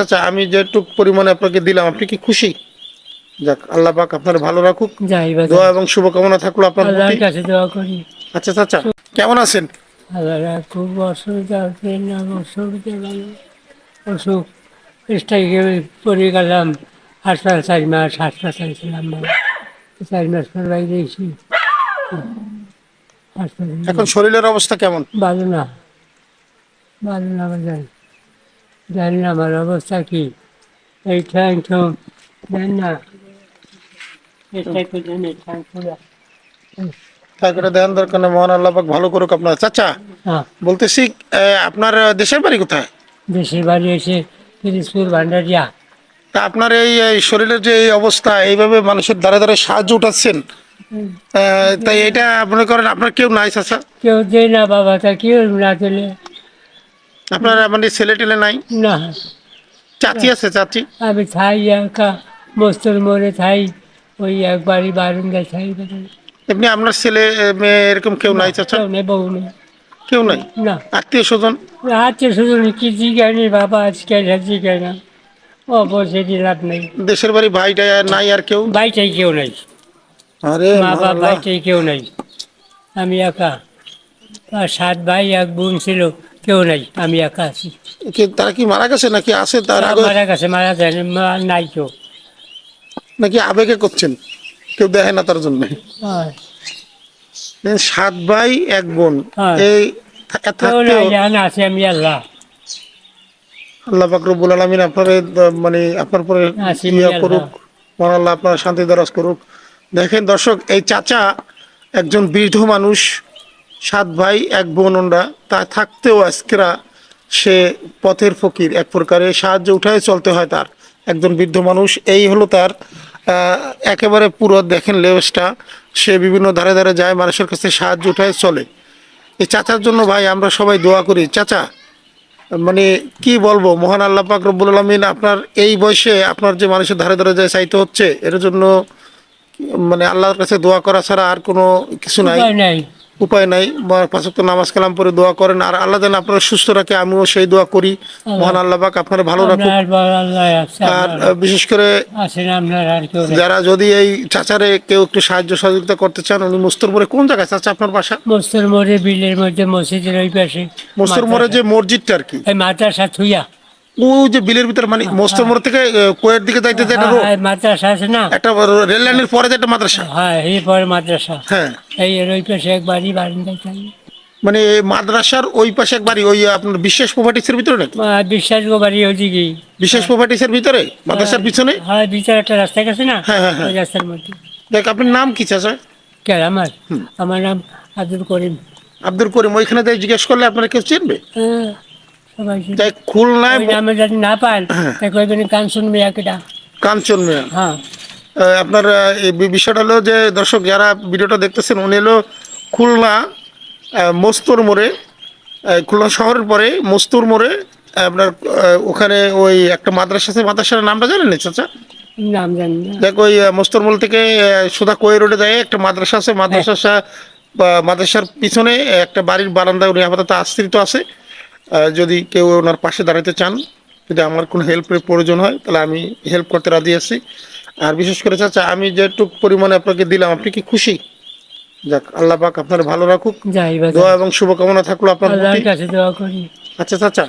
আচ্ছা আমি যেটুক পরিমাণে আপনাকে দিলাম আপনি কি খুশি? যাক আল্লাহ পাক আপনার ভালো রাখুক। দোয়া এবং শুভকামনা থাকল আপনার প্রতি। আল্লাহর কাছে দোয়া করি। আচ্ছা চাচা কেমন আছেন? আল্লাহরা খুব অসুবিধা হচ্ছে না অসুবিধা ভালো অসুখ স্ট্রাইকে পড়ে গেলাম। হাসপাতাল চার মাস হাসপাতাল ছিলাম চার মাস পর বাইরে এসি এখন শরীরের অবস্থা কেমন? ভালো না। ভালো না বাজার জানি না আমার অবস্থা কি? এই ঠ্যাং ঠ্যাং জানি না দেন দরকার মহান আল্লাহ পাক ভালো করুক আপনার। চাচা হ্যাঁ। বলতেছি আপনার দেশের বাড়ি কোথায়? দেশের বাড়ি এসে ভান্ডারিয়া। তা আপনার এই এই শরীরের যে এই অবস্থা এইভাবে মানুষের দ্বারা দ্বারা সাহায্য উঠাচ্ছেন তাই এটা মনে করেন আপনার কেউ নাই চাচা? কেউ দেয় না বাবা তা কেউ না দিলে। আপনার মানে ছেলে টেলে নাই? না। চাচি আছে চাচি? আমি থাই একা মস্তর মোড়ে থাই ওই একবারই বারান্দায় থাই। এমনি আপনার ছেলে মেয়ে এরকম কেউ নাই চাচা? কেউ নেই বউ নেই। কেউ নাই? না। আত্মীয় স্বজন? আত্মীয় স্বজন কি জিজ্ঞানি বাবা আজকে জিজ্ঞাই না ও বসে দিয়ে লাভ নেই। দেশের বাড়ি ভাইটা নাই আর কেউ? বাইটাই কেউ নেই। আরে মা বাবা। বাইটাই কেউ নেই। আমি একা। আর সাত ভাই এক বোন ছিল। কেউ নাই আমি একা আছি। কি তারা কি মারা গেছে নাকি আছে তার আগে মারা গেছে মারা যায়নি নাই কেউ। নাকি আবেগে করছেন? কেউ দেখে না তার জন্য? সাত ভাই এক বোন। এই আছে আমি আল্লাহ। আল্লাহ পাকরবুল আলমিন আপনার মানে আপনার পরে করুক মহান আল্লাহ আপনার শান্তি দরাজ করুক। দেখেন দর্শক এই চাচা একজন বৃদ্ধ মানুষ সাত ভাই এক বোন ওনরা তা থাকতেও আজকেরা সে পথের ফকির এক প্রকারে সাহায্য উঠায় চলতে হয় তার। একজন বৃদ্ধ মানুষ এই হলো তার একেবারে পুরো দেখেন লেবেসটা সে বিভিন্ন ধারে ধারে যায় মানুষের কাছে সাহায্য উঠায় চলে। এই চাচার জন্য ভাই আমরা সবাই দোয়া করি চাচা মানে কি বলব মহান আল্লাহ পাক রব্বুল আলমিন আপনার এই বয়সে আপনার যে মানুষের ধারে ধারে যায় চাইতে হচ্ছে এর জন্য মানে আল্লাহর কাছে দোয়া করা ছাড়া আর কোনো কিছু নাই। উপায় নাই পাঁচক নামাজ কালাম পরে দোয়া করেন। আর আল্লাহ যেন আপনার সুস্থ রাখে আমিও সেই দোয়া করি। মহান আল্লাহ পাক আপনার ভালো আছে আর বিশেষ করে যারা যদি এই চাচারে কেউ একটু সাহায্য সহযোগিতা করতে চান উনি মুস্তরপুরে কোন জায়গায়? চাচা আপনার বাসা? মস্তর মোড়ে বিলের মধ্যে মসজিদের ওই পাশে মুস্তরমোড়ে যে মসজিদটা আর কি। মাদ্রাসা থুইয়া। ওই যে বিলের ভিতরে মানে মোস্তরমোড় থেকে আহ, কোয়ের দিকে যাইতে যে একটা রোড হ্যাঁ, মাদ্রাসা আছে না? একটা রেল লাইনের পরে যে একটা মাদ্রাসা। হ্যাঁ এই পরে মাদ্রাসা। হ্যাঁ। এই ওই পাশে এক বাড়ি বারান্দায় থাকি। মানে মাদ্রাসার ওই পাশে এক বাড়ি ওই আপনার বিশেষ প্রপার্টিসের ভিতরে নাকি? বিশ্বাস বাড়ি প্রপার্টিসের ভিতরে? মাদ্রাসার পিছনে? হ্যাঁ একটা রাস্তা গেছে না? হ্যাঁ, হ্যাঁ, হ্যাঁ। ওই রাস্তার মধ্যে। দেখ আপনার নাম কি চাচা? কে আমার? আমার নাম আব্দুল করিম। আব্দুল করিম ওইখানে যাই জিজ্ঞেস করলে আপনারা কেউ চিনবে? হ্যাঁ। তাই খুলনায় ওই যদি না পান তাই কইবেন কাঞ্চন মিয়া কেটা কাঞ্চন মিয়া। হ্যাঁ। আপনার এই বিষয়টা হলো যে দর্শক যারা ভিডিওটা দেখতেছেন উনি হলো খুলনা মস্তুর মোড়ে। খুলনা শহরের পরে মস্তুর মোড়ে আপনার ওখানে ওই একটা মাদ্রাসা আছে। মাদ্রাসার নামটা জানেন চাচা? নাম জানি দেখ ওই মস্তরমল থেকে সুধা কোয়ে রোডে যায় একটা মাদ্রাসা আছে। মাদ্রাসা মাদ্রাসার পিছনে একটা বাড়ির বারান্দায় উনি আপাতত আশ্রিত আছে। যদি কেউ ওনার পাশে দাঁড়াতে চান যদি আমার কোনো হেল্পের প্রয়োজন হয় তাহলে আমি হেল্প করতে রাজি আছি। আর বিশেষ করে চাচা আমি যেটুক পরিমাণে আপনাকে দিলাম আপনি কি খুশি? যাক আল্লাহ পাক আপনার ভালো রাখুক। দোয়া এবং শুভকামনা থাকল আপনার আচ্ছা চাচা।